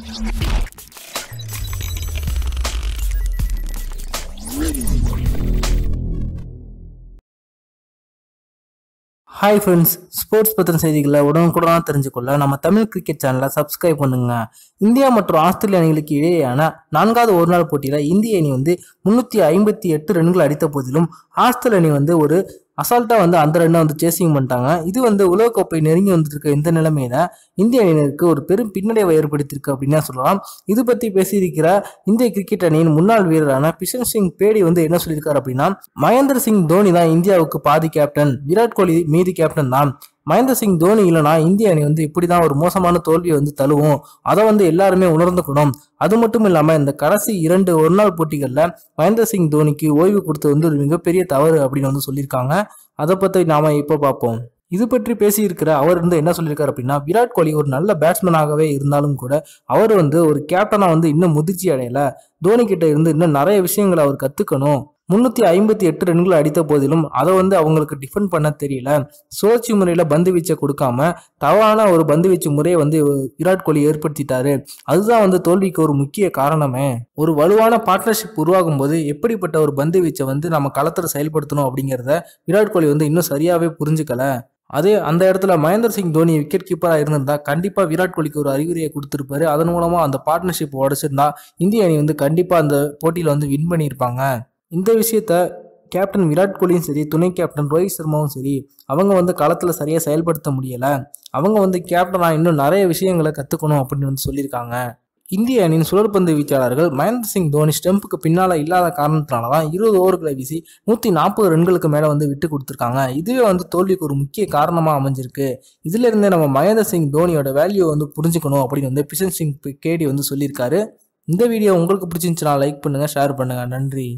Hi friends sports பற்றின செய்திகளை உடனுக்குடனாக தெரிஞ்சுக்கொள்ள நம்ம தமிழ் கிரிக்கெட் சேனலை சப்ஸ்கிரைப் பண்ணுங்க. இந்தியா மற்றும் ஆஸ்திரேலிய அணிகளுக்கு இடையேயான நான்காவது ஒருநாள் போட்டியில் இந்திய அணி வந்து முன்னூற்றி ஐம்பத்தி எட்டு ரன்கள் அடித்த போதிலும் ஆஸ்திரேலிய அணி வந்து ஒரு அசால்ட்டாக வந்து அந்த ரன்னை வந்து சேசிங் பண்ணிட்டாங்க. இது வந்து உலகக்கோப்பை நெருங்கி வந்துருக்க இந்த நிலைமையில இந்திய அணியினருக்கு ஒரு பெரும் பின்னடைவை ஏற்படுத்தியிருக்கு அப்படின்னு சொல்லலாம். இது பற்றி பேசியிருக்கிற இந்திய கிரிக்கெட் அணியின் முன்னாள் வீரரான பிஷன் சிங் பேடி வந்து என்ன சொல்லியிருக்காரு அப்படின்னா மகேந்திர சிங் தோனி தான் இந்தியாவுக்கு பாதி கேப்டன் விராட் கோலி மீதி கேப்டன் தான். மகேந்திர சிங் தோனி இல்லைனா இந்திய அணி வந்து இப்படி தான் ஒரு மோசமான தோல்வியை வந்து தழுவும். அதை வந்து எல்லாருமே உணர்ந்துக்கணும். அது மட்டும் இல்லாமல் இந்த கடைசி இரண்டு ஒரு நாள் போட்டிகளில் மகேந்திர சிங் தோனிக்கு ஓய்வு கொடுத்தது வந்து ஒரு மிகப்பெரிய தவறு அப்படின்னு வந்து சொல்லியிருக்காங்க. அதை பற்றி நாம் இப்போ பார்ப்போம். இது பற்றி பேசியிருக்கிற அவர் வந்து என்ன சொல்லியிருக்காரு அப்படின்னா விராட் கோலி ஒரு நல்ல பேட்ஸ்மேனாகவே இருந்தாலும் கூட அவர் வந்து ஒரு கேப்டனாக வந்து இன்னும் முதிர்ச்சி அடையலை. தோனி கிட்ட இருந்து இன்னும் நிறைய விஷயங்களை அவர் கற்றுக்கணும் முன்னூற்றி ஐம்பத்தி எட்டு ரன்கள் அடித்த போதிலும் அதை வந்து அவங்களுக்கு டிஃபெண்ட் பண்ண தெரியல. சுழற்சி முறையில் பந்து வீச்சை கொடுக்காம தவறான ஒரு பந்து வீச்சு முறையை வந்து விராட் கோலி ஏற்படுத்திட்டாரு. அதுதான் வந்து தோல்விக்கு ஒரு முக்கிய காரணமே. ஒரு வலுவான பார்ட்னர்ஷிப் உருவாகும் போது எப்படிப்பட்ட ஒரு பந்து வீச்சை வந்து நம்ம களத்தில் செயல்படுத்தணும் அப்படிங்கிறத விராட் கோலி வந்து இன்னும் சரியாகவே புரிஞ்சுக்கல. அதே அந்த இடத்துல மகேந்திர சிங் தோனி விக்கெட் கீப்பராக இருந்திருந்தா கண்டிப்பாக விராட் கோலிக்கு ஒரு அறிகுறியை கொடுத்துருப்பாரு. அதன் மூலமாக அந்த பார்ட்னர்ஷிப் உடச்சிருந்தா இந்திய அணி வந்து கண்டிப்பாக அந்த போட்டியில் வந்து வின் பண்ணியிருப்பாங்க. இந்த விஷயத்த கேப்டன் விராட் கோலியும் சரி துணை கேப்டன் ரோஹித் சர்மாவும் சரி அவங்க வந்து களத்தில் சரியாக செயல்படுத்த முடியலை. அவங்க வந்து கேப்டனாக இன்னும் நிறைய விஷயங்களை கற்றுக்கணும் அப்படின்னு வந்து சொல்லியிருக்காங்க. இந்திய அணியின் சுழற்பந்து வீச்சாளர்கள் மகேந்திர சிங் தோனி ஸ்டெம்புக்கு பின்னால் இல்லாத காரணத்தினால தான் இருபது ஓவர்களை வீசி நூற்றி நாற்பது ரன்களுக்கு மேலே வந்து விட்டு கொடுத்துருக்காங்க. இதுவே வந்து தோல்விக்கு ஒரு முக்கிய காரணமாக அமைஞ்சிருக்கு. இதுலேருந்தே நம்ம மகேந்திர சிங் தோனியோட வேல்யூ வந்து புரிஞ்சுக்கணும் அப்படின்னு வந்து பிஷன் சிங் கேடி வந்து சொல்லியிருக்காரு. இந்த வீடியோ உங்களுக்கு பிடிச்சிருந்துச்சுன்னா லைக் பண்ணுங்கள் ஷேர் பண்ணுங்கள் நன்றி.